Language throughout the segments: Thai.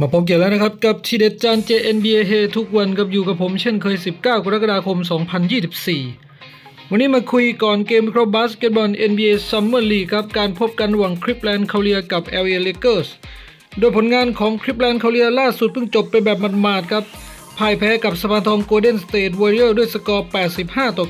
มาพบกี่ยวแล้วนะครับ กับทีเด็ดจาน JNBA เฮทุกวันกับอยู่กับผมเช่นเคย 19 กรกฎาคม 2024 วันนี้มาคุยก่อนเกมคราะห์บาสเกตบอล NBA Summer League ครับ การพบกันระหว่างคลิปแลนด์คาเลียกับ LA Lakers โดยผลงานของคลิปแลนด์คาเลียล่าสุดเพิ่งจบไปแบบหมาดๆครับพ่ายแพ้กับสปาทองโกลเด้นสเตทวอริเออร์ด้วยสกอร์ 85 ต่อ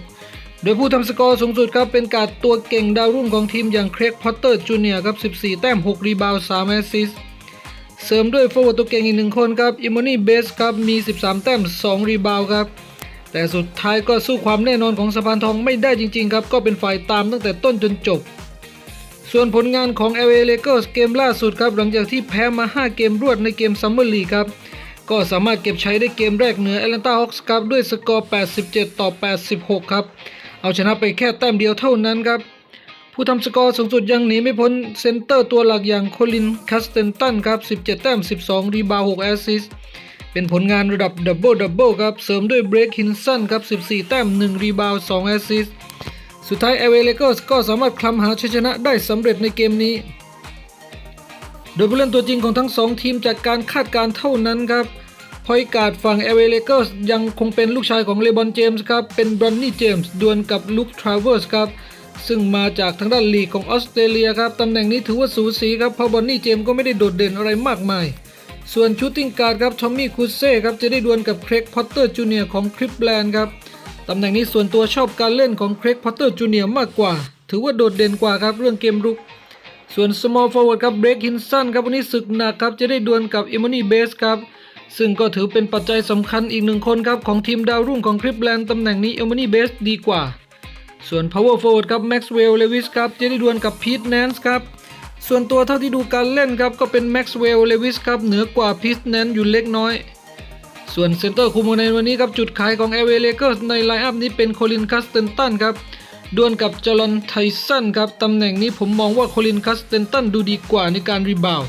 96 โดยผู้ทำสกอร์สูงสุดครับเป็นการตัวเก่งดาวรุ่งของทีมอย่างเครกพอตเตอร์จูเนียร์ครับ 14 แต้ม 6 รีบาวด์3แอสซิสต์ เสริมด้วยโฟร์เวิร์ดตัวเก่งอีกหนึ่งคนครับอิมนี่เบสครับมี 13 แต้ม 2 รีบาวครับ แต่สุดท้ายก็สู้ความแน่นอนของสะพานทองไม่ได้จริงๆครับ ก็เป็นฝ่ายตามตั้งแต่ต้นจนจบ ส่วนผลงานของ LA Lakers เกมล่าสุดครับหลังจากที่แพ้มา 5 เกมรวดในเกมซัมเมอร์ลีครับก็สามารถเก็บใช้ได้เกมแรกเหนือ Atlanta Hawks ครับด้วยสกอร์ 87 ต่อ 86 ครับ เอาชนะไปแค่แต้มเดียวเท่านั้นครับ ผู้ทำสกอร์สูงสุดยังหนีไม่พ้นเซนเตอร์ตัวหลักอย่างโคลินคัสเตนตันครับ 17 แต้ม 12 รีบาว6แอสซิสเป็นผลงานระดับดับเบิลดับเบิลครับ เสริมด้วยเบรกฮินสันครับ 14 แต้ม 1 รีบาว2แอสซิสสุดท้ายเอเวเลเกอร์สก็สามารถคลำหาชัยชนะได้สำเร็จในเกมนี้ โดยผู้เล่นตัวจริงของทั้งสองทีมจากการคาดการณ์เท่านั้นครับพอยการ์ดฝั่งเอเวเลเกอร์สยังคงเป็นลูกชายของเลบอนเจมส์ครับ เป็นบรอนนี่เจมส์ดวลกับลุคทราเวอร์สครับ ซึ่งมาจากทางด้านลีกของออสเตรเลียครับตำแหน่งนี้ถือว่าสูสีครับเพราะบอนนี่เจมส์ก็ไม่ได้โดดเด่นอะไรมากมาย ส่วนชูตติ้งการ์ดครับทอมมี่คูเซ่ครับจะได้ดวลกับเครกพอตเตอร์จูเนียร์ของคลิปแลนด์ครับตำแหน่งนี้ส่วนตัวชอบการเล่นของเครกพอตเตอร์จูเนียร์มากกว่า ถือว่าโดดเด่นกว่าครับเรื่องเกมรุก ส่วน small forward ครับเบรกฮินสันครับวันนี้ศึกหนักครับจะได้ดวลกับอิม o นี่เบสครับซึ่งก็ถือเป็นปัจจัยสำคัญอีกหนึ่งคนครับของทีมดาวรุ่งของคลิปแลนด์ตำแหน่งนี้อิม o นี่เบสดีกว่า ส่วน power forward ครับ maxwell lewis ครับจะได้ดวลกับ pete nance ครับส่วนตัวเท่าที่ดูการเล่นครับก็เป็น maxwell lewis ครับเหนือกว่า pete nance อยู่เล็กน้อย ส่วนเซนเตอร์คุมในวันนี้ครับจุดขายของ LA Lakers ในไลน์อัพนี้เป็นโคลินคัสเตนตันครับดวลกับจอร์นไทสันครับตำแหน่งนี้ผมมองว่าโคลินคัสเตนตันดูดีกว่าในการรีบาว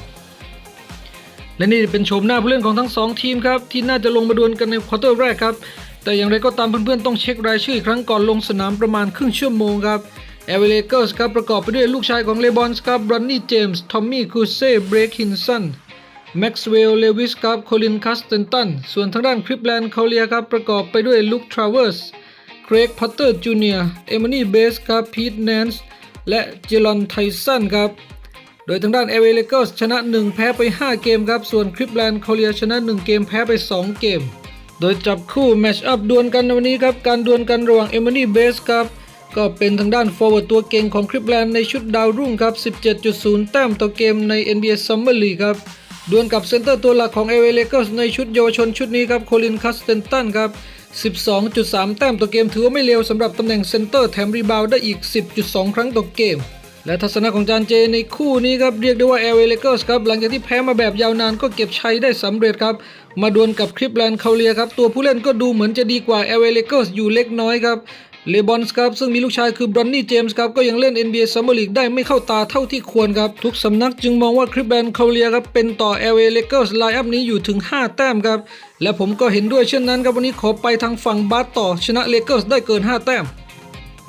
และนี่เป็นโฉมหน้าผู้เล่นของทั้งสองทีมครับที่น่าจะลงมาดวลกันในควอเตอร์แรกครับ แต่อย่างไรก็ตามเพื่อนๆต้องเช็ครายชื่ออีกครั้งก่อนลงสนามประมาณครึ่งชั่วโมงครับ LA Lakers ครับประกอบไปด้วยลูกชายของเลบอนส์ครับบรอนนี่เจมส์ทอมมี่คูเซ่เบรกฮินสันแม็กซ์เวลเลวิสครับโคลินคัสเตนตันส่วนทางด้านคริปแลนด์เขาเลียครับประกอบไปด้วยลุคทราเวอร์สเครกพอตเตอร์จูเนียร์เอมานี่เบสครับพีทแนนส์และเจลอนไทสันครับโดยทางด้านเอเวเลเกอร์สชนะ 1 แพ้ไป 5 เกมครับ ส่วนคริปแลนด์เขาเลียชนะ 1 เกมแพ้ไป 2 เกม โดยจับคู่แมชอัพดวลกันในวันนี้ครับ การดวลกันระหว่างเอมานี่เบสครับ ก็เป็นทางด้านฟอร์เวิร์ดตัวเก่งของคริปแลนด์ในชุดดาวรุ่งครับ 17.0 แต้มต่อเกมใน NBA Summer League ครับดวลกับเซนเตอร์ตัวหลักของเอเวเลเกอร์ในชุดเยาวชนชุดนี้ครับโคลินคัสเตนตันครับ 12.3 แต้มต่อเกมถือว่าไม่เลวสำหรับตำแหน่งเซนเตอร์แถมรีบาวด์ได้อีก 10.2 ครั้งต่อเกม และทัศนะของจานเจในคู่นี้ครับเรียกได้ว่าเอเวเลเกอร์สครับหลังจากที่แพ้มาแบบยาวนานก็เก็บชัยได้สำเร็จครับ มาดวลกับคลิปแลนด์เคาเลียครับ ตัวผู้เล่นก็ดูเหมือนจะดีกว่าเอเวเลเกอร์สอยู่เล็กน้อยครับเลบอนส์ครับซึ่งมีลูกชายคือบรอนนี่เจมส์ครับก็ยังเล่น NBA Summer League ได้ไม่เข้าตาเท่าที่ควรครับ ทุกสำนักจึงมองว่าคริปแบนคาเลียครับเป็นต่อ LA Lakers ไลน์อัพนี้อยู่ถึง 5 แต้มครับ และผมก็เห็นด้วยเช่นนั้นครับวันนี้ขอไปทางฝั่งบาสต่อชนะเลเกอร์สได้เกิน 5 แต้ม